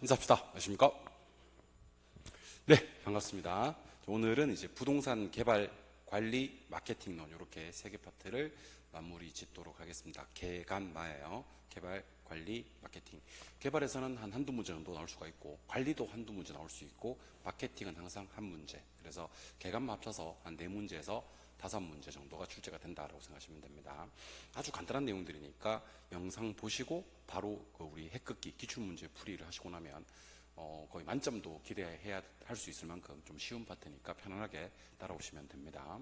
인사합시다. 안녕하십니까? 네, 반갑습니다. 오늘은 이제 부동산 개발, 관리, 마케팅론 이렇게 세 개 파트를 마무리 짓도록 하겠습니다. 개간마예요. 개발, 관리, 마케팅. 개발에서는 한 한두 문제 정도 나올 수가 있고, 관리도 한두 문제 나올 수 있고, 마케팅은 항상 한 문제. 그래서 개간마 합쳐서 한 네 문제에서 다섯 문제 정도가 출제가 된다라고 생각하시면 됩니다. 아주 간단한 내용들이니까 영상 보시고 바로 그 우리 핵극기 기출문제 풀이를 하시고 나면 어, 거의 만점도 기대해야 할 수 있을 만큼 좀 쉬운 파트니까 편안하게 따라오시면 됩니다.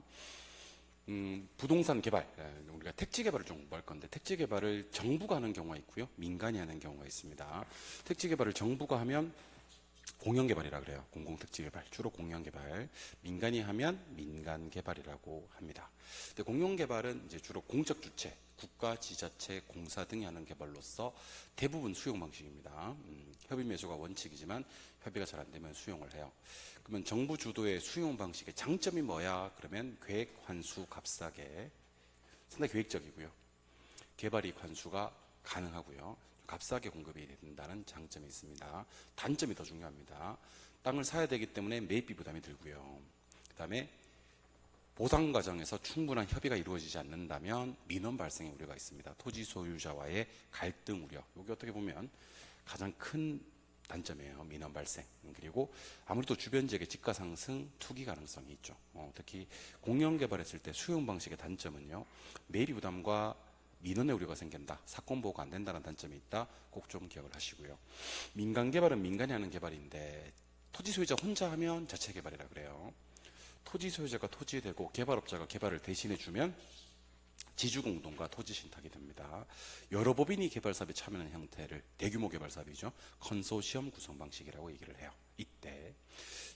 음, 부동산 개발, 예, 우리가 택지 개발을 좀 공부할 건데 택지 개발을 정부가 하는 경우가 있고요, 민간이 하는 경우가 있습니다. 택지 개발을 정부가 하면 공영 개발이라 그래요. 공공 택지 개발, 주로 공영 개발. 민간이 하면 민간 개발이라고 합니다. 근데 공영 개발은 이제 주로 공적 주체, 국가, 지자체, 공사 등이 하는 개발로서 대부분 수용 방식입니다. 음, 협의 매수가 원칙이지만 협의가 잘 안 되면 수용을 해요. 그러면 정부 주도의 수용 방식의 장점이 뭐야? 그러면 계획 환수 값싸게 상당히 계획적이고요. 개발이익 환수가 가능하고요. 값싸게 공급이 된다는 장점이 있습니다. 단점이 더 중요합니다. 땅을 사야 되기 때문에 매입비 부담이 들고요. 그 다음에 보상 과정에서 충분한 협의가 이루어지지 않는다면 민원 발생의 우려가 있습니다. 토지 소유자와의 갈등 우려. 이게 어떻게 보면 가장 큰 단점이에요. 민원 발생. 그리고 아무래도 주변 지역의 집가 상승, 투기 가능성이 있죠. 어, 특히 공영 개발했을 때 수용 방식의 단점은요. 매입 부담과 민원의 우려가 생긴다. 사건 보고가 안 된다는 단점이 있다. 꼭 좀 기억을 하시고요. 민간 개발은 민간이 하는 개발인데 토지 소유자 혼자 하면 자체 개발이라 그래요. 토지 소유자가 토지에 대고 개발업자가 개발을 대신해 주면 지주 공동과 토지 신탁이 됩니다. 여러 법인이 개발 사업에 참여하는 형태를 대규모 개발 사업이죠. 컨소시엄 구성 방식이라고 얘기를 해요. 이때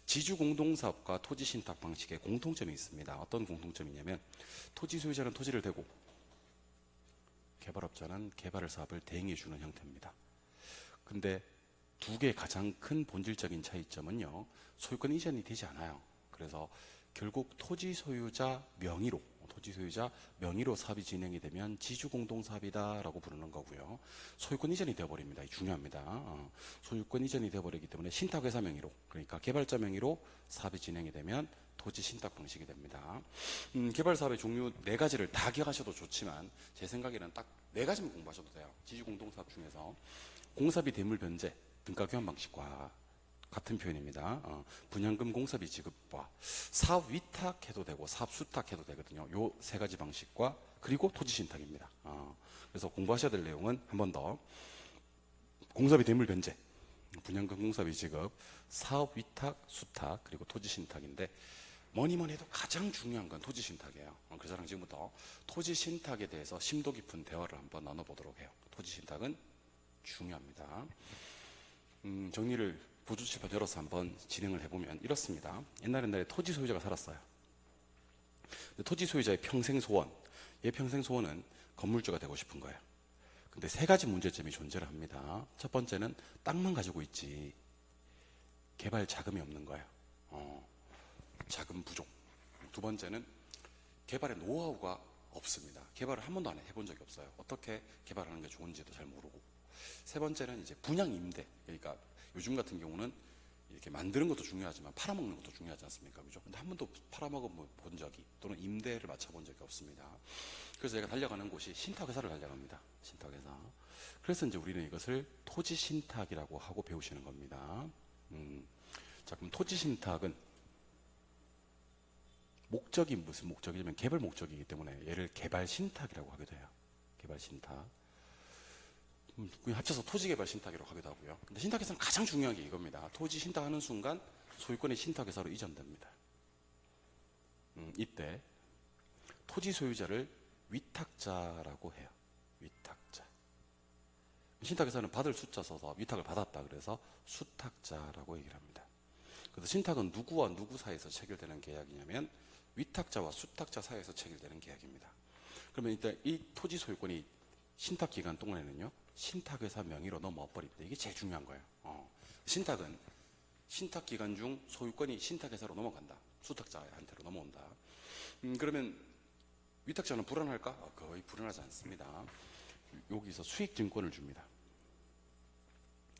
지주 공동 사업과 토지 신탁 방식에 공통점이 있습니다. 어떤 공통점이냐면 토지 소유자는 토지를 대고 개발업자는 개발 사업을 대행해 주는 형태입니다. 근데 두 개의 가장 큰 본질적인 차이점은요. 소유권 이전이 되지 않아요. 그래서 결국 토지 소유자 명의로 토지 소유자 명의로 사업이 진행이 되면 지주 공동 사업이다라고 부르는 거고요. 소유권 이전이 되어 버립니다. 중요합니다. 어, 소유권 이전이 되어 버리기 때문에 신탁회사 명의로 그러니까 개발자 명의로 사업이 진행이 되면 토지 신탁 방식이 됩니다. 음, 개발 사업의 종류 네 가지를 다 기억하셔도 좋지만 제 생각에는 딱 네 가지만 공부하셔도 돼요. 지주 공동 사업 중에서 공사비 대물 변제 등가 교환 방식과 같은 표현입니다. 어, 분양금 공사비 지급과 사업 위탁해도 되고 사업 수탁해도 되거든요. 요 세 가지 방식과 그리고 토지 신탁입니다. 어, 그래서 공부하셔야 될 내용은 한 번 더 공사비 대물 변제, 분양금 공사비 지급, 사업 위탁, 수탁 그리고 토지 신탁인데 뭐니 뭐니 해도 가장 중요한 건 토지 신탁이에요. 어, 그래서 저랑 지금부터 토지 신탁에 대해서 심도 깊은 대화를 한번 나눠보도록 해요. 토지 신탁은 중요합니다. 음, 정리를 부주칠판 열어서 한번 진행을 해보면 이렇습니다. 옛날 옛날에 토지 소유자가 살았어요. 토지 소유자의 평생 소원, 얘 평생 소원은 건물주가 되고 싶은 거예요. 근데 세 가지 문제점이 존재를 합니다. 첫 번째는 땅만 가지고 있지 개발 자금이 없는 거예요. 어, 자금 부족. 두 번째는 개발의 노하우가 없습니다. 개발을 한 번도 안 해본 적이 없어요. 어떻게 개발하는 게 좋은지도 잘 모르고. 세 번째는 이제 분양 임대. 그러니까 요즘 같은 경우는 이렇게 만드는 것도 중요하지만 팔아먹는 것도 중요하지 않습니까? 그죠? 근데 한 번도 팔아먹어 본 적이 또는 임대를 맞춰본 적이 없습니다. 그래서 제가 달려가는 곳이 신탁회사를 달려갑니다. 신탁회사. 그래서 이제 우리는 이것을 토지 신탁이라고 하고 배우시는 겁니다. 음. 자, 그럼 토지 신탁은 목적이 무슨 목적이냐면 개발 목적이기 때문에 얘를 개발 신탁이라고 하기도 해요. 개발 신탁. 음, 합쳐서 토지 개발 신탁이라고 하기도 하고요. 근데 신탁에서는 가장 중요한 게 이겁니다. 토지 신탁하는 순간 소유권이 신탁회사로 이전됩니다. 음, 이때 토지 소유자를 위탁자라고 해요. 위탁자. 신탁회사는 받을 숫자 써서 위탁을 받았다 그래서 수탁자라고 얘기를 합니다. 그래서 신탁은 누구와 누구 사이에서 체결되는 계약이냐면 위탁자와 수탁자 사이에서 체결되는 계약입니다. 그러면 일단 이 토지 소유권이 신탁 기간 동안에는요 신탁회사 명의로 넘어와 버립니다. 이게 제일 중요한 거예요. 어. 신탁은 신탁 기간 중 소유권이 신탁회사로 넘어간다. 수탁자한테로 넘어온다. 음, 그러면 위탁자는 불안할까? 아, 거의 불안하지 않습니다. 여기서 수익 증권을 줍니다.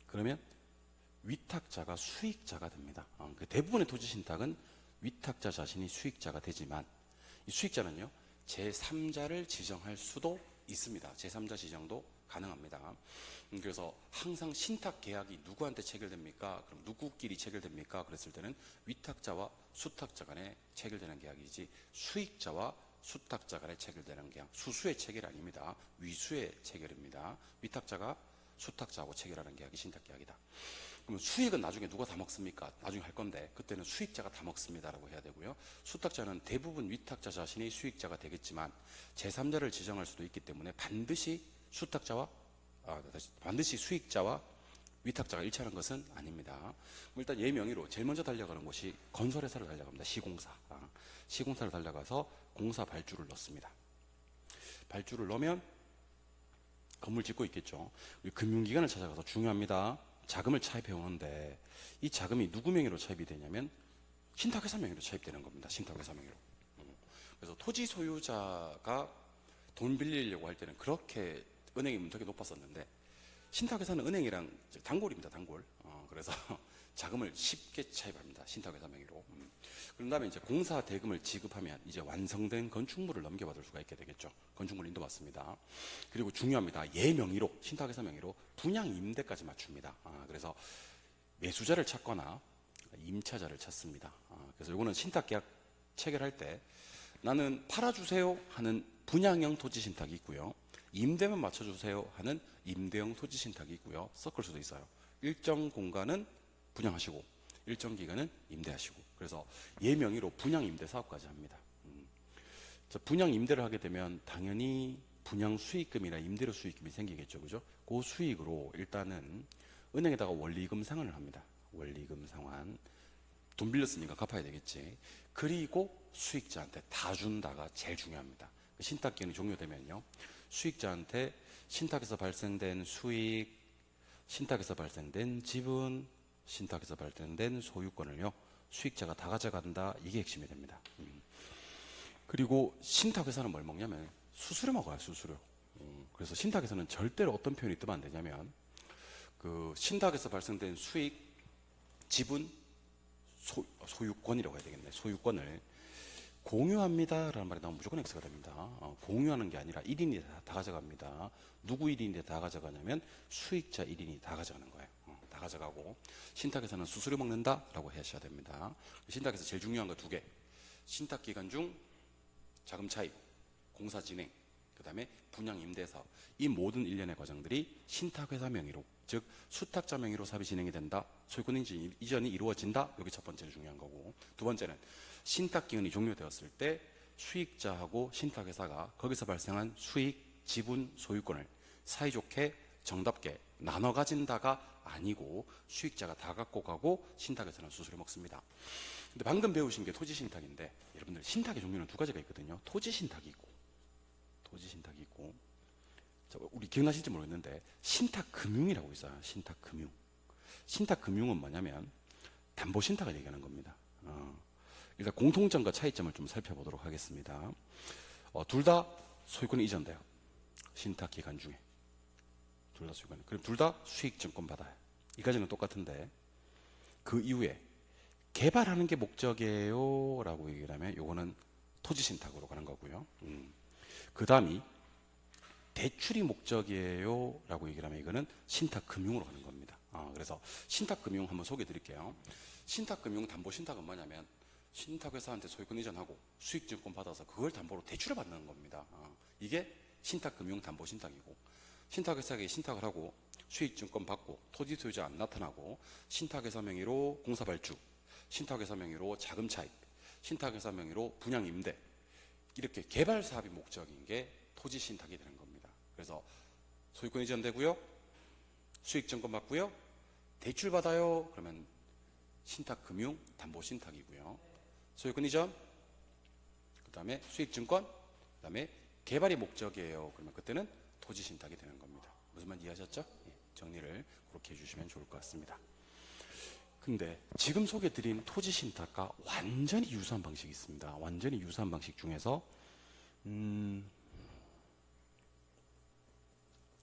그러면 위탁자가 수익자가 됩니다. 어, 그 대부분의 토지 신탁은 위탁자 자신이 수익자가 되지만 이 수익자는요 제3자를 지정할 수도 있습니다. 제3자 지정도 가능합니다. 음, 그래서 항상 신탁 계약이 누구한테 체결됩니까? 그럼 누구끼리 체결됩니까? 그랬을 때는 위탁자와 수탁자 간에 체결되는 계약이지 수익자와 수탁자 간에 체결되는 계약 수수의 체결 아닙니다. 위수의 체결입니다. 위탁자가 수탁자하고 체결하는 계약이 신탁 계약이다. 그러면 수익은 나중에 누가 다 먹습니까? 나중에 할 건데 그때는 수익자가 다 먹습니다라고 해야 되고요. 수탁자는 대부분 위탁자 자신이 수익자가 되겠지만 제3자를 지정할 수도 있기 때문에 반드시 수탁자와 아, 반드시 수익자와 위탁자가 일치하는 것은 아닙니다. 일단 얘 명의로 제일 먼저 달려가는 곳이 건설회사를 달려갑니다. 시공사. 아, 시공사를 달려가서 공사 발주를 넣습니다. 발주를 넣으면 건물 짓고 있겠죠. 금융기관을 찾아가서 중요합니다. 자금을 차입해 오는데 이 자금이 누구 명의로 차입이 되냐면 신탁회사 명의로 차입되는 겁니다. 신탁회사 명의로. 음. 그래서 토지 소유자가 돈 빌리려고 할 때는 그렇게 은행의 문턱이 높았었는데 신탁회사는 은행이랑 단골입니다. 단골. 어, 그래서 자금을 쉽게 차입합니다. 신탁회사 명의로. 음. 그런 다음에 이제 공사 대금을 지급하면 이제 완성된 건축물을 넘겨받을 수가 있게 되겠죠. 건축물 인도받습니다. 그리고 중요합니다. 예 명의로 신탁회사 명의로 분양 임대까지 맞춥니다. 아, 그래서 매수자를 찾거나 임차자를 찾습니다. 아, 그래서 이거는 신탁계약 체결할 때 나는 팔아주세요 하는 분양형 토지 신탁이 있고요. 임대만 맞춰주세요 하는 임대형 토지 신탁이 있고요. 섞을 수도 있어요. 일정 공간은 분양하시고 일정 기간은 임대하시고 그래서 예 명의로 분양 임대 사업까지 합니다. 음. 자, 분양 임대를 하게 되면 당연히 분양 수익금이나 임대료 수익금이 생기겠죠, 그죠? 그 수익으로 일단은 은행에다가 원리금 상환을 합니다. 원리금 상환 돈 빌렸으니까 갚아야 되겠지. 그리고 수익자한테 다 준다가 제일 중요합니다. 그 신탁 기간이 종료되면요, 수익자한테 신탁에서 발생된 수익, 신탁에서 발생된 지분, 신탁에서 발생된 소유권을요 수익자가 다 가져간다 이게 핵심이 됩니다. 음. 그리고 신탁회사는 뭘 먹냐면 수수료 먹어요 수수료. 음, 그래서 신탁에서는 절대로 어떤 표현이 뜨면 안 되냐면 그 신탁에서 발생된 수익, 지분, 소, 소유권이라고 해야 되겠네. 소유권을 공유합니다 라는 말이 나오면 무조건 X가 됩니다. 어, 공유하는 게 아니라 1인이 다, 다 가져갑니다. 누구 1인이 다 가져가냐면 수익자 1인이 다 가져가는 거예요. 어, 다 가져가고 신탁에서는 수수료 먹는다 라고 하셔야 됩니다. 신탁에서 제일 중요한 거 두 개. 신탁 기간 중 자금 차입, 공사 진행, 그 다음에 분양 임대 사업 이 모든 일련의 과정들이 신탁회사 명의로 즉 수탁자 명의로 사업이 진행이 된다. 소유권 인지 이전이 이루어진다. 여기 첫 번째는 중요한 거고 두 번째는 신탁 기간이 종료되었을 때 수익자하고 신탁회사가 거기서 발생한 수익, 지분, 소유권을 사이좋게 정답게 나눠 가진다가 아니고 수익자가 다 갖고 가고 신탁에서는 수수료 먹습니다. 근데 방금 배우신 게 토지 신탁인데 여러분들 신탁의 종류는 두 가지가 있거든요. 토지 신탁이 있고 토지 신탁이 있고 자, 우리 기억나실지 모르겠는데 신탁 금융이라고 있어요. 신탁 금융. 신탁 금융은 뭐냐면 담보 신탁을 얘기하는 겁니다. 어, 일단 공통점과 차이점을 좀 살펴보도록 하겠습니다. 어, 둘 다 소유권이 이전돼요. 신탁 기간 중에 둘 다 소유권. 그럼 둘 다 수익 증권 받아요. 이까지는 똑같은데 그 이후에 개발하는 게 목적이에요라고 얘기를 하면 요거는 토지 신탁으로 가는 거고요. 음. 그 다음이 대출이 목적이에요라고 얘기를 하면 이거는 신탁 금융으로 가는 겁니다. 아, 그래서 신탁 금융 한번 소개해 드릴게요. 신탁 금융 담보 신탁은 뭐냐면 신탁 회사한테 소유권 이전하고 수익 증권 받아서 그걸 담보로 대출을 받는 겁니다. 아, 이게 신탁 금융 담보 신탁이고 신탁 회사에게 신탁을 하고 수익 증권 받고 토지 소유자 안 나타나고 신탁 회사 명의로 공사 발주, 신탁 회사 명의로 자금 차입, 신탁 회사 명의로 분양 임대 이렇게 개발 사업이 목적인 게 토지 신탁이 되는 겁니다. 그래서 소유권 이전되고요. 수익 증권 받고요. 대출 받아요. 그러면 신탁 금융 담보 신탁이고요. 소유권 이전 그 다음에 수익 증권 그 다음에 개발이 목적이에요. 그러면 그때는 토지 신탁이 되는 겁니다. 무슨 말 이해하셨죠? 예, 정리를 그렇게 해주시면 좋을 것 같습니다. 근데 지금 소개드린 토지 신탁과 완전히 유사한 방식이 있습니다. 완전히 유사한 방식 중에서 음,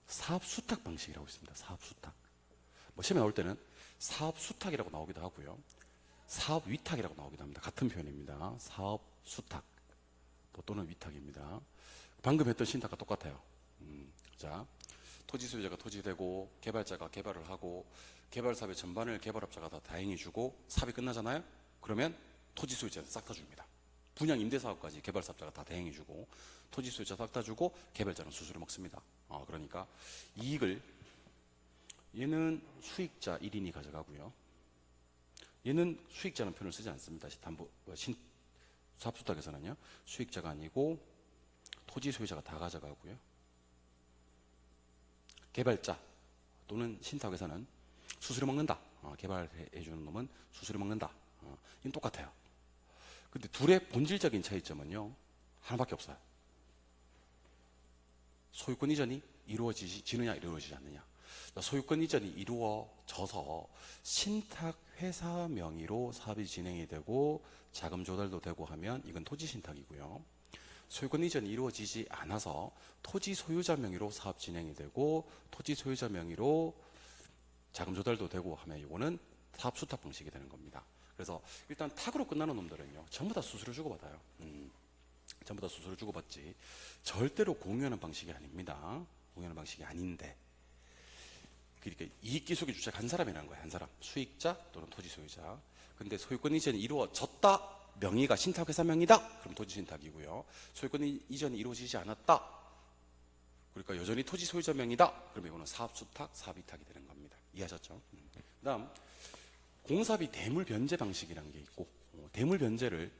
사업 수탁 방식이라고 있습니다. 사업 수탁. 뭐 시험에 나올 때는 사업 수탁이라고 나오기도 하고요. 사업 위탁이라고 나오기도 합니다. 같은 표현입니다. 사업 수탁 또 또는 위탁입니다. 방금 했던 신탁과 똑같아요. 음, 자, 토지 소유자가 토지 되고 개발자가 개발을 하고 개발 사업의 전반을 개발업자가 다 다행히 주고 사업이 끝나잖아요. 그러면 토지 소유자는 싹 다 줍니다. 분양 임대 사업까지 개발 사업자가 다 대행해 주고 토지 소유자 싹 다 주고 개발자는 수수료 먹습니다. 어, 그러니까 이익을 얘는 수익자 1인이 가져가고요. 얘는 수익자는 표현을 쓰지 않습니다. 담보 어, 신 사업수탁에서는요. 수익자가 아니고 토지 소유자가 다 가져가고요. 개발자 또는 신탁에서는 수수료 먹는다. 어, 개발해 주는 놈은 수수료 먹는다. 어, 이건 똑같아요. 근데 둘의 본질적인 차이점은요. 하나밖에 없어요. 소유권 이전이 이루어지느냐 이루어지지 않느냐. 자, 소유권 이전이 이루어져서 신탁 회사 명의로 사업이 진행이 되고 자금 조달도 되고 하면 이건 토지 신탁이고요. 소유권 이전이 이루어지지 않아서 토지 소유자 명의로 사업 진행이 되고 토지 소유자 명의로 자금 조달도 되고 하면 이거는 사업 수탁 방식이 되는 겁니다. 그래서 일단 탁으로 끝나는 놈들은요 전부 다 수수료 주고받아요. 음, 전부 다 수수료 주고받지 절대로 공유하는 방식이 아닙니다. 공유하는 방식이 아닌데 그러니까 이익 기속의 주체가 한 사람이라는 거예요. 한 사람 수익자 또는 토지 소유자. 근데 소유권 이전이 이루어졌다 명의가 신탁회사 명의다 그럼 토지 신탁이고요. 소유권 이- 이전이 이루어지지 않았다 그러니까 여전히 토지 소유자 명의다 그럼 이거는 사업 수탁 사업 위탁이 되는 겁니다. 이해하셨죠? 음. 그다음 공사비 대물 변제 방식이라는 게 있고 어, 대물 변제를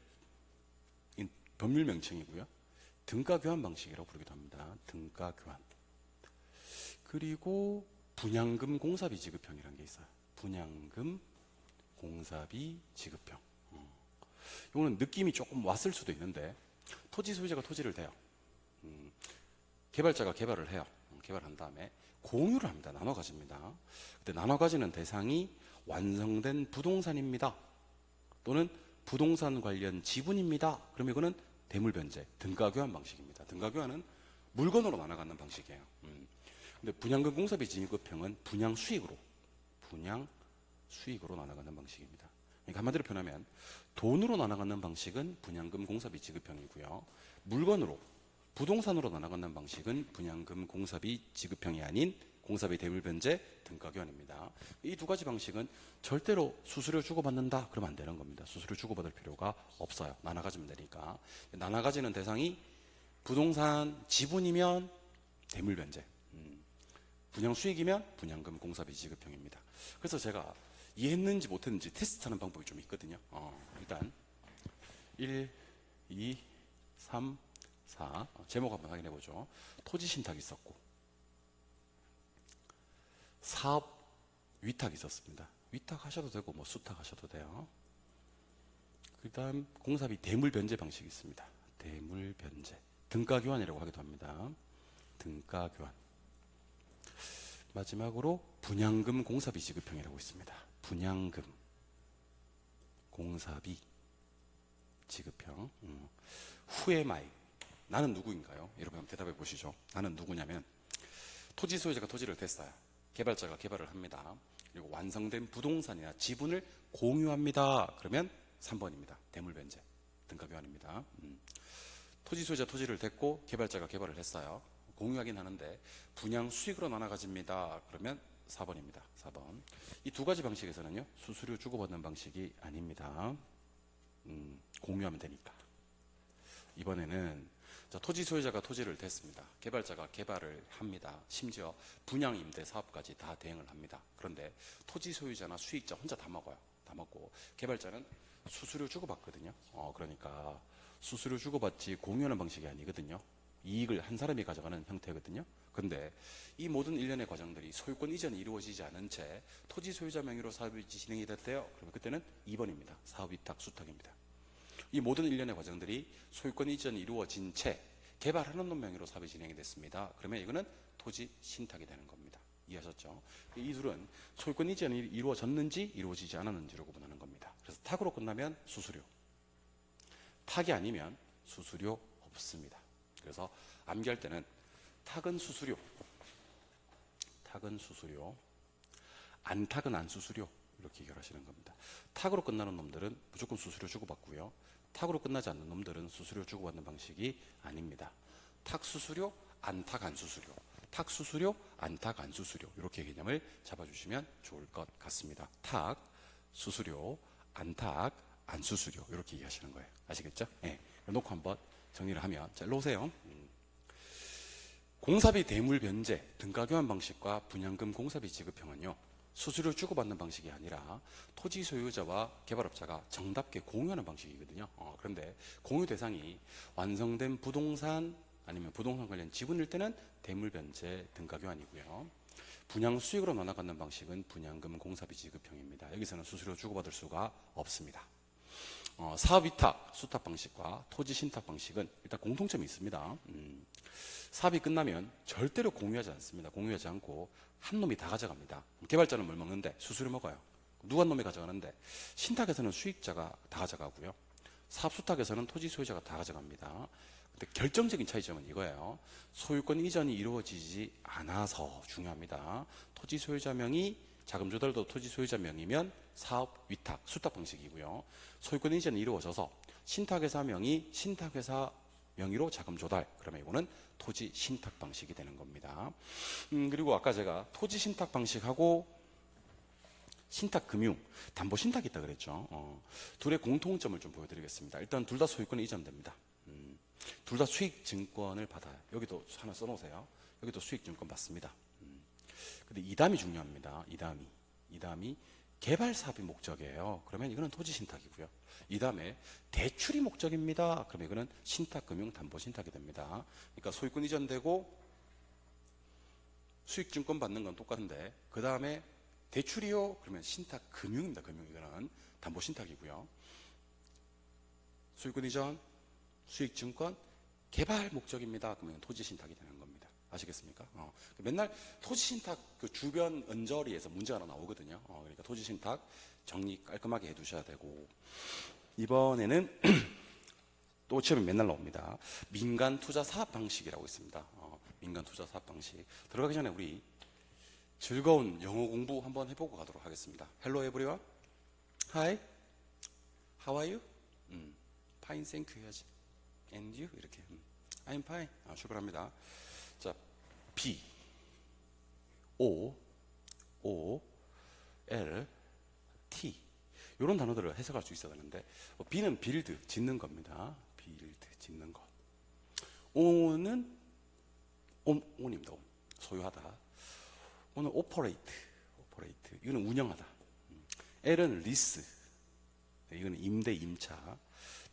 이 법률 명칭이고요. 등가 교환 방식이라고 부르기도 합니다. 등가 교환. 그리고 분양금 공사비 지급형이라는 게 있어요. 분양금 공사비 지급형. 어. 이거는 느낌이 조금 왔을 수도 있는데 토지 소유자가 토지를 대요. 음, 개발자가 개발을 해요. 음, 개발한 다음에 공유를 합니다. 나눠 가집니다. 근데 나눠 가지는 대상이 완성된 부동산입니다. 또는 부동산 관련 지분입니다. 그럼 이거는 대물 변제, 등가 교환 방식입니다. 등가 교환은 물건으로 나눠 갖는 방식이에요. 음. 근데 분양금 공사비 지급형은 분양 수익으로 분양 수익으로 나눠 갖는 방식입니다. 그러니까 한마디로 표현하면 돈으로 나눠 갖는 방식은 분양금 공사비 지급형이고요. 물건으로 부동산으로 나눠 갖는 방식은 분양금 공사비 지급형이 아닌 공사비 대물 변제 등가 교환입니다. 이 두 가지 방식은 절대로 수수료 주고받는다 그러면 안 되는 겁니다. 수수료 주고받을 필요가 없어요. 나눠 가지면 되니까. 나눠 가지는 대상이 부동산 지분이면 대물 변제, 음, 분양 수익이면 분양금 공사비 지급형입니다. 그래서 제가 이해했는지 못했는지 테스트하는 방법이 좀 있거든요. 어, 일단 1, 2, 3, 4 어, 제목 한번 확인해 보죠. 토지 신탁이 있었고 사업 위탁이 있었습니다. 위탁하셔도 되고 뭐 수탁하셔도 돼요. 그다음 공사비 대물 변제 방식이 있습니다. 대물 변제 등가 교환이라고 하기도 합니다. 등가 교환. 마지막으로 분양금 공사비 지급형이라고 있습니다. 분양금 공사비 지급형. 음. 후에 마이 나는 누구인가요? 여러분 대답해 보시죠. 나는 누구냐면 토지 소유자가 토지를 댔어요. 개발자가 개발을 합니다. 그리고 완성된 부동산이나 지분을 공유합니다. 그러면 3번입니다. 대물변제 등가 교환입니다. 음. 토지 소유자 토지를 댔고 개발자가 개발을 했어요. 공유하긴 하는데 분양 수익으로 나눠 가집니다. 그러면 4번입니다. 4번. 이 두 가지 방식에서는요. 수수료 주고받는 방식이 아닙니다. 음, 공유하면 되니까. 이번에는 자, 토지 소유자가 토지를 댔습니다. 개발자가 개발을 합니다. 심지어 분양 임대 사업까지 다 대행을 합니다. 그런데 토지 소유자나 수익자 혼자 다 먹어요. 다 먹고 개발자는 수수료 주고받거든요. 어, 그러니까 수수료 주고받지 공유하는 방식이 아니거든요. 이익을 한 사람이 가져가는 형태거든요. 근데 이 모든 일련의 과정들이 소유권 이전이 이루어지지 않은 채 토지 소유자 명의로 사업이 진행이 됐대요. 그러면 그때는 2번입니다. 사업 위탁 수탁입니다. 이 모든 일련의 과정들이 소유권 이전이 이루어진 채 개발하는 놈 명의로 사업이 진행이 됐습니다. 그러면 이거는 토지 신탁이 되는 겁니다. 이해하셨죠? 이 둘은 소유권 이전이 이루어졌는지 이루어지지 않았는지로 구분하는 겁니다. 그래서 탁으로 끝나면 수수료, 탁이 아니면 수수료 없습니다. 그래서 암기할 때는 탁은 수수료, 탁은 수수료, 안탁은 안 수수료 이렇게 해결하시는 겁니다. 탁으로 끝나는 놈들은 무조건 수수료 주고받고요. 탁으로 끝나지 않는 놈들은 수수료 주고받는 방식이 아닙니다. 탁 수수료, 안 탁 안 수수료, 탁 수수료, 안 탁 안 수수료 이렇게 개념을 잡아주시면 좋을 것 같습니다. 탁, 수수료, 안 탁, 안 수수료 이렇게 이해하시는 거예요. 아시겠죠? 예. 놓고 한번 정리를 하면 자, 일로 오세요. 음. 공사비 대물 변제 등가 교환 방식과 분양금 공사비 지급형은요. 수수료 주고받는 방식이 아니라 토지 소유자와 개발업자가 정답게 공유하는 방식이거든요. 어, 그런데 공유 대상이 완성된 부동산 아니면 부동산 관련 지분일 때는 대물 변제 등가 교환이고요. 분양 수익으로 나눠 갖는 방식은 분양금 공사비 지급형입니다. 여기서는 수수료 주고받을 수가 없습니다. 어, 사업 위탁, 수탁 방식과 토지 신탁 방식은 일단 공통점이 있습니다. 음, 사업이 끝나면 절대로 공유하지 않습니다. 공유하지 않고 한 놈이 다 가져갑니다. 개발자는 뭘 먹는데 수수료 먹어요. 누가 한 놈이 가져가는데 신탁에서는 수익자가 다 가져가고요. 사업 수탁에서는 토지 소유자가 다 가져갑니다. 근데 결정적인 차이점은 이거예요. 소유권 이전이 이루어지지 않아서 중요합니다. 토지 소유자 명이 자금 조달도 토지 소유자 명이면 사업 위탁, 수탁 방식이고요. 소유권 이전이 이루어져서 신탁회사 명이 신탁회사 명의로 자금 조달. 그러면 이거는 토지 신탁 방식이 되는 겁니다. 음, 그리고 아까 제가 토지 신탁 방식하고 신탁 금융, 담보 신탁이 있다 그랬죠. 어, 둘의 공통점을 좀 보여드리겠습니다. 일단 둘 다 소유권이 이전됩니다. 음, 둘 다 수익 증권을 받아요. 여기도 하나 써놓으세요. 여기도 수익 증권 받습니다. 음, 근데 이담이 중요합니다. 이담이. 이담이 개발 사업이 목적이에요. 그러면 이거는 토지 신탁이고요. 이 다음에 대출이 목적입니다. 그러면 이거는 신탁 금융 담보 신탁이 됩니다. 그러니까 소유권 이전되고 수익 증권 받는 건 똑같은데 그 다음에 대출이요. 그러면 신탁 금융입니다. 금융 이거는 담보 신탁이고요. 소유권 이전, 수익 증권 개발 목적입니다. 그러면 토지 신탁이 되는 겁니다. 아시겠습니까? 어, 맨날 토지 신탁 그 주변 언저리에서 문제가 하나 나오거든요. 어, 그러니까 토지 신탁 정리 깔끔하게 해두셔야 되고 이번에는 또 시험이 맨날 나옵니다. 민간 투자 사업 방식이라고 있습니다. 어, 민간 투자 사업 방식 들어가기 전에 우리 즐거운 영어 공부 한번 해보고 가도록 하겠습니다. Hello everyone. Hi. How are you? 음, fine, thank you 해야지. And you 이렇게. 음, I'm fine. 아, 출발합니다. 자, B O O L T 이런 단어들을 해석할 수 있어야 되는데 어, B는 빌드 짓는 겁니다. 빌드 짓는 것. O는 온, 온입니다. 온. 소유하다. 오는 오퍼레이트. 오퍼레이트. 이거는 운영하다. 음. L은 리스. 네, 이거는 임대 임차.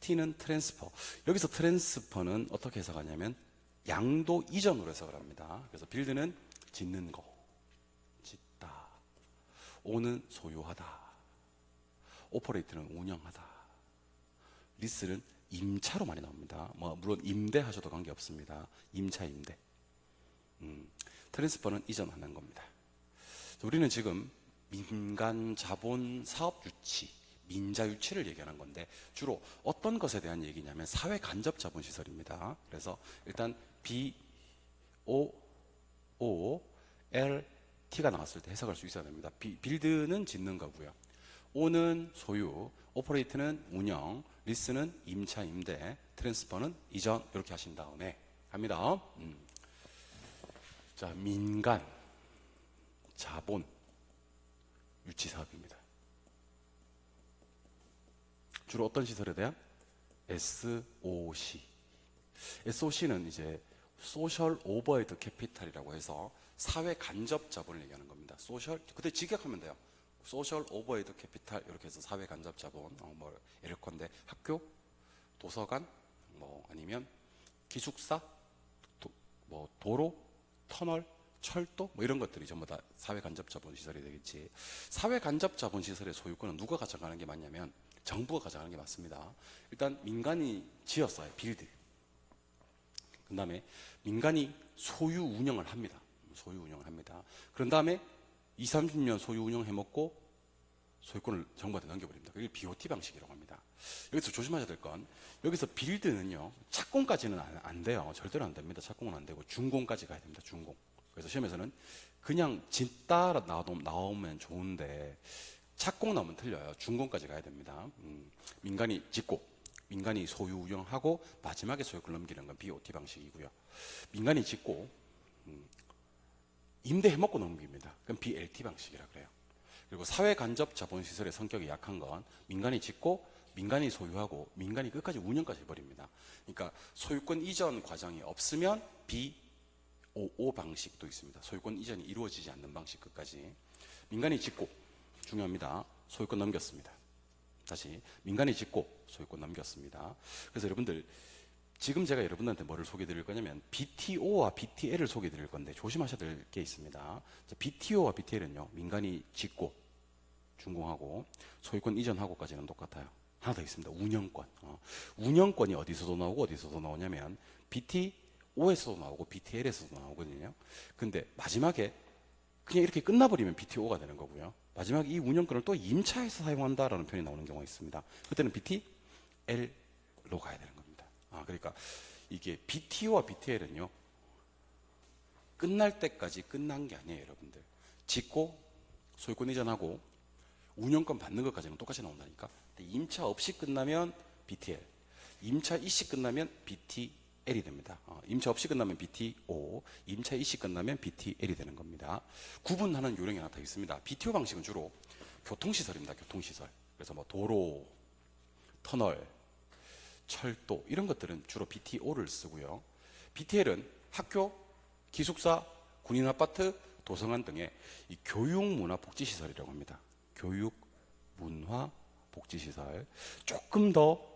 T는 트랜스퍼. 여기서 트랜스퍼는 어떻게 해석하냐면 양도 이전으로 해석을 합니다. 그래서 빌드는 짓는 거, 짓다. 오는 소유하다. 오퍼레이트는 운영하다. 리스는 임차로 많이 나옵니다. 뭐 물론 임대하셔도 관계 없습니다. 임차 임대. 음, 트랜스퍼는 이전하는 겁니다. 우리는 지금 민간 자본 사업 유치, 민자 유치를 얘기하는 건데 주로 어떤 것에 대한 얘기냐면 사회 간접 자본 시설입니다. 그래서 일단 B O O L T가 나왔을 때 해석할 수 있어야 됩니다. 비, 빌드는 짓는 거고요. O는 소유, 오퍼레이트는 운영, 리스는 임차 임대, 트랜스퍼는 이전 이렇게 하신 다음에 갑니다. 음. 자 민간 자본 유치 사업입니다. 주로 어떤 시설에 대한 SOC. SOC는 이제 소셜 오버헤드 캐피탈이라고 해서 사회 간접 자본을 얘기하는 겁니다. 소셜 그때 직역하면 돼요. 소셜 오버헤드 캐피탈 이렇게 해서 사회 간접 자본 어, 뭐 예컨대 학교, 도서관, 뭐 아니면 기숙사, 도, 뭐 도로, 터널, 철도 뭐 이런 것들이 전부 다 사회 간접 자본 시설이 되겠지. 사회 간접 자본 시설의 소유권은 누가 가져가는 게 맞냐면 정부가 가져가는 게 맞습니다. 일단 민간이 지었어요. 빌드. 그 다음에 민간이 소유 운영을 합니다. 소유 운영을 합니다. 그런 다음에 20, 30년 소유 운영해 먹고 소유권을 정부한테 넘겨버립니다. 그게 BOT 방식이라고 합니다. 여기서 조심하셔야 될 건 여기서 빌드는요 착공까지는 안, 안 돼요. 절대로 안 됩니다. 착공은 안 되고 준공까지 가야 됩니다. 준공. 그래서 시험에서는 그냥 짓다 나오면, 나오면 좋은데 착공 나오면 틀려요. 준공까지 가야 됩니다. 음, 민간이 짓고 민간이 소유 운영하고 마지막에 소유권 넘기는 건 BOT 방식이고요. 민간이 짓고 음, 임대해 먹고 넘깁니다. 그럼 BLT 방식이라 그래요. 그리고 사회 간접 자본 시설의 성격이 약한 건 민간이 짓고 민간이 소유하고 민간이 끝까지 운영까지 해버립니다. 그러니까 소유권 이전 과정이 없으면 BOO 방식도 있습니다. 소유권 이전이 이루어지지 않는 방식 끝까지 민간이 짓고 중요합니다. 소유권 넘겼습니다. 다시 민간이 짓고 소유권 넘겼습니다. 그래서 여러분들 지금 제가 여러분들한테 뭐를 소개해 드릴 거냐면 BTO와 BTL을 소개해 드릴 건데 조심하셔야 될 게 있습니다. 자, BTO와 BTL은요. 민간이 짓고 준공하고 소유권 이전하고까지는 똑같아요. 하나 더 있습니다. 운영권. 어, 운영권이 어디서도 나오고 어디서도 나오냐면 BTO에서도 나오고 BTL에서도 나오거든요. 근데 마지막에 그냥 이렇게 끝나버리면 BTO가 되는 거고요. 마지막에 이 운영권을 또 임차해서 사용한다라는 표현이 나오는 경우가 있습니다. 그때는 BTL로 가야 되는 겁니다. 아, 그러니까 이게 BTO와 BTL은요, 끝날 때까지 끝난 게 아니에요, 여러분들. 짓고 소유권 이전하고 운영권 받는 것까지는 똑같이 나온다니까. 임차 없이 끝나면 BTL, 임차 이시 끝나면 BTL이 됩니다. 어, 임차 없이 끝나면 BTO, 임차 이시 끝나면 BTL이 되는 겁니다. 구분하는 요령이 하나 더 있습니다. BTO 방식은 주로 교통시설입니다. 교통시설. 그래서 뭐 도로, 터널, 철도 이런 것들은 주로 BTO를 쓰고요. BTL은 학교, 기숙사, 군인 아파트, 도서관 등의 이 교육 문화 복지 시설이라고 합니다. 교육 문화 복지 시설. 조금 더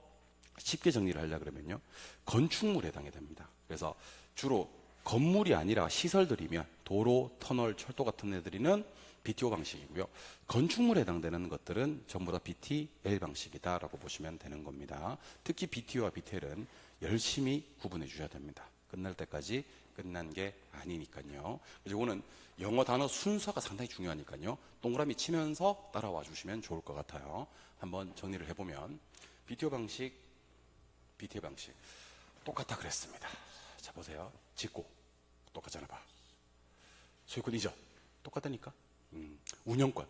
쉽게 정리를 하려 그러면요. 건축물에 해당이 됩니다. 그래서 주로 건물이 아니라 시설들이면 도로, 터널, 철도 같은 애들이는 BTO 방식이고요. 건축물에 해당되는 것들은 전부 다 BTL 방식이다라고 보시면 되는 겁니다. 특히 BTO와 BTL은 열심히 구분해 주셔야 됩니다. 끝날 때까지 끝난 게 아니니까요. 그래서 이거는 영어 단어 순서가 상당히 중요하니까요. 동그라미 치면서 따라와 주시면 좋을 것 같아요. 한번 정리를 해보면 BTO 방식, BTO 방식 똑같다 그랬습니다. 자 보세요. 짓고 똑같잖아 봐. 소유권 이전 똑같다니까. 음, 운영권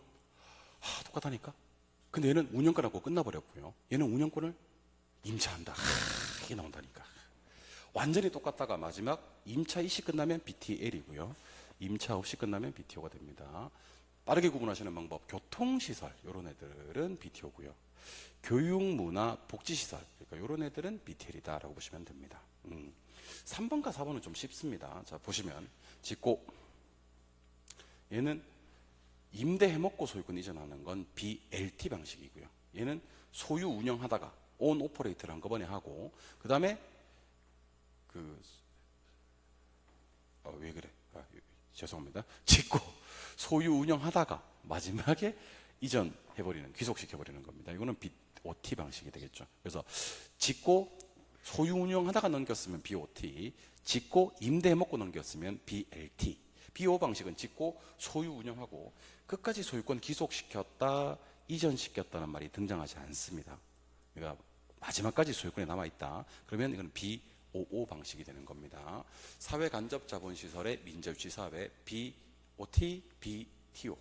하, 똑같다니까. 근데 얘는 운영권하고 끝나버렸고요. 얘는 운영권을 임차한다. 하, 이게 나온다니까. 완전히 똑같다가 마지막 임차 이시 끝나면 BTL이고요. 임차 없이 끝나면 BTO가 됩니다. 빠르게 구분하시는 방법, 교통시설 이런 애들은 BTO고요. 교육, 문화, 복지시설 그러니까 이런 애들은 BTL이다라고 보시면 됩니다. 음, 3번과 4번은 좀 쉽습니다. 자 보시면 짓고 얘는 임대 해 먹고 소유권 이전하는 건 BLT 방식이고요. 얘는 소유 운영하다가 온 오퍼레이트를 한꺼번에 하고 그 다음에 그, 어, 왜 그래? 아, 죄송합니다. 짓고 소유 운영하다가 마지막에 이전 해버리는, 귀속시켜버리는 겁니다. 이거는 BOT 방식이 되겠죠. 그래서 짓고 소유 운영하다가 넘겼으면 BOT, 짓고 임대해 먹고 넘겼으면 BLT. BO 방식은 짓고 소유 운영하고 끝까지 소유권 기속시켰다, 이전시켰다는 말이 등장하지 않습니다. 그러니까 마지막까지 소유권이 남아 있다. 그러면 이건 B OO 방식이 되는 겁니다. 사회 간접 자본 시설의 민주주의 사회 BOT, BTO,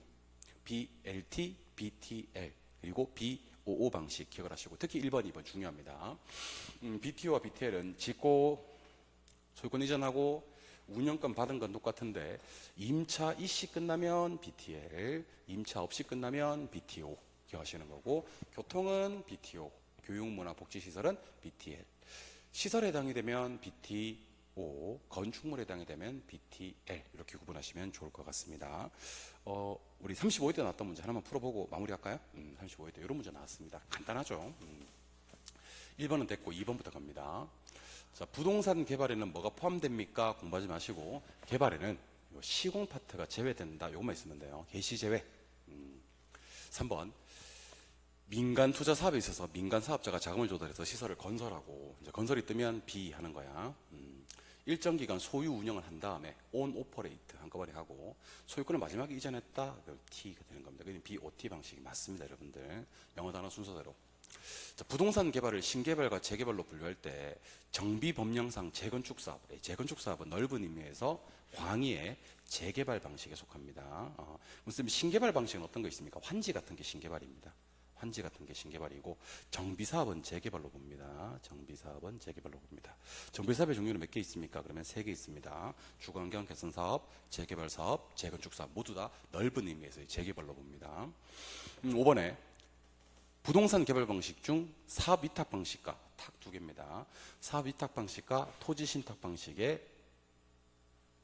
BLT, BTL 그리고 BOO 방식 기억을 하시고 특히 1번, 2번 중요합니다. 음, BTO와 BTL은 짓고 소유권 이전하고 운영권 받은 건 똑같은데 임차 이시 끝나면 BTL, 임차 없이 끝나면 BTO 기억하시는 거고 교통은 BTO, 교육문화복지시설은 BTL 시설에 해당이 되면 BTO, 건축물에 해당이 되면 BTL 이렇게 구분하시면 좋을 것 같습니다. 어, 우리 35회 때 나왔던 문제 하나만 풀어보고 마무리할까요? 음, 35회 때 이런 문제 나왔습니다. 간단하죠. 음. 1번은 됐고 2번부터 갑니다. 자, 부동산 개발에는 뭐가 포함됩니까? 공부하지 마시고 개발에는 요 시공 파트가 제외된다. 이것만 있으면 돼요. 개시 제외. 음. 3번 민간 투자 사업에 있어서 민간 사업자가 자금을 조달해서 시설을 건설하고 이제 건설이 뜨면 B 하는 거야. 음, 일정 기간 소유 운영을 한 다음에 온 오퍼레이트 한꺼번에 하고 소유권을 마지막에 이전했다. 그럼 T가 되는 겁니다. 그게 BOT 방식이 맞습니다, 여러분들. 영어 단어 순서대로. 자, 부동산 개발을 신개발과 재개발로 분류할 때 정비 법령상 재건축 사업, 예, 재건축 사업은 넓은 의미에서 광의의 재개발 방식에 속합니다. 어, 무슨 신개발 방식은 어떤 거 있습니까? 환지 같은 게 신개발입니다. 환지 같은 게 신개발이고 정비 사업은 재개발로 봅니다. 정비 사업은 재개발로 봅니다. 정비 사업의 종류는 몇 개 있습니까? 그러면 세 개 있습니다. 주거환경 개선 사업, 재개발 사업, 재건축 사업 모두 다 넓은 의미에서 재개발로 봅니다. 음, 5번에 부동산 개발 방식 중 사업 위탁 방식과 탁 두 개입니다. 사업 위탁 방식과 토지 신탁 방식의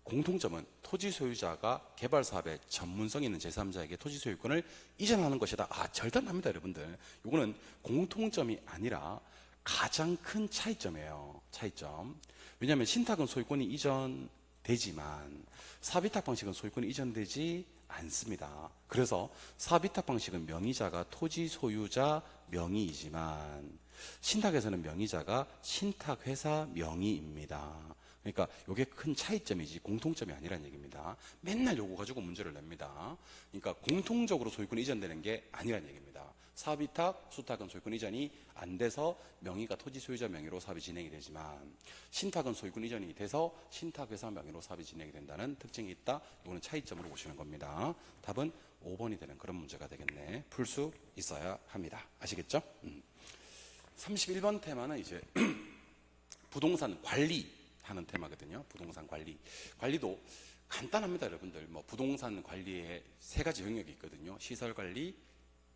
공통점은 토지 소유자가 개발 사업에 전문성 있는 제3자에게 토지 소유권을 이전하는 것이다. 아, 절단합니다, 여러분들. 이거는 공통점이 아니라 가장 큰 차이점이에요. 차이점. 왜냐하면 신탁은 소유권이 이전되지만 사비탁 방식은 소유권이 이전되지 않습니다. 그래서 사비탁 방식은 명의자가 토지 소유자 명의이지만 신탁에서는 명의자가 신탁회사 명의입니다. 그러니까 이게 큰 차이점이지 공통점이 아니라는 얘기입니다. 맨날 요거 가지고 문제를 냅니다. 그러니까 공통적으로 소유권 이전되는 게 아니라는 얘기입니다. 사업위탁, 수탁은 소유권 이전이 안 돼서 명의가 토지 소유자 명의로 사업이 진행이 되지만 신탁은 소유권 이전이 돼서 신탁 회사 명의로 사업이 진행이 된다는 특징이 있다. 이거는 차이점으로 보시는 겁니다. 답은 5번이 되는 그런 문제가 되겠네. 풀 수 있어야 합니다. 아시겠죠? 음. 31번 테마는 이제 부동산 관리 하는 테마거든요. 부동산 관리. 관리도 간단합니다, 여러분들. 뭐 부동산 관리에 세 가지 영역이 있거든요. 시설 관리,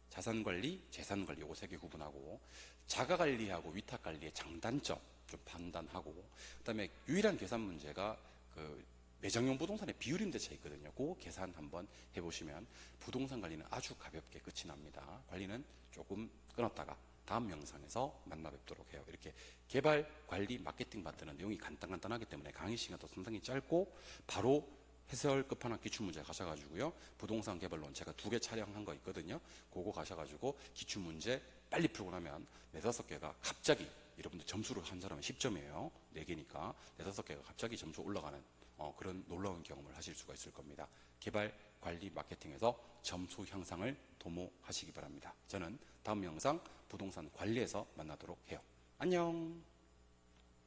자산 관리, 재산 관리 요거 세 개 구분하고 자가 관리하고 위탁 관리의 장단점 좀 판단하고 그다음에 유일한 계산 문제가 그 매장용 부동산의 비율인데 차 있거든요. 그 계산 한번 해보시면 부동산 관리는 아주 가볍게 끝이 납니다. 관리는 조금 끊었다가 다음 영상에서 만나 뵙도록 해요. 이렇게 개발, 관리, 마케팅 받드는 내용이 간단간단하기 때문에 강의 시간도 상당히 짧고 바로 해설 끝판왕 기출문제 가셔가지고요. 부동산 개발론 제가 두 개 촬영한 거 있거든요. 그거 가셔가지고 기출문제 빨리 풀고 나면 네다섯 개가 갑자기 여러분들 점수를 한 사람은 10점이에요. 네 개니까 네다섯 개가 갑자기 점수 올라가는 어, 그런 놀라운 경험을 하실 수가 있을 겁니다. 개발, 관리, 마케팅에서 점수 향상을 도모하시기 바랍니다. 저는 다음 영상 부동산 관리에서 만나도록 해요. 안녕.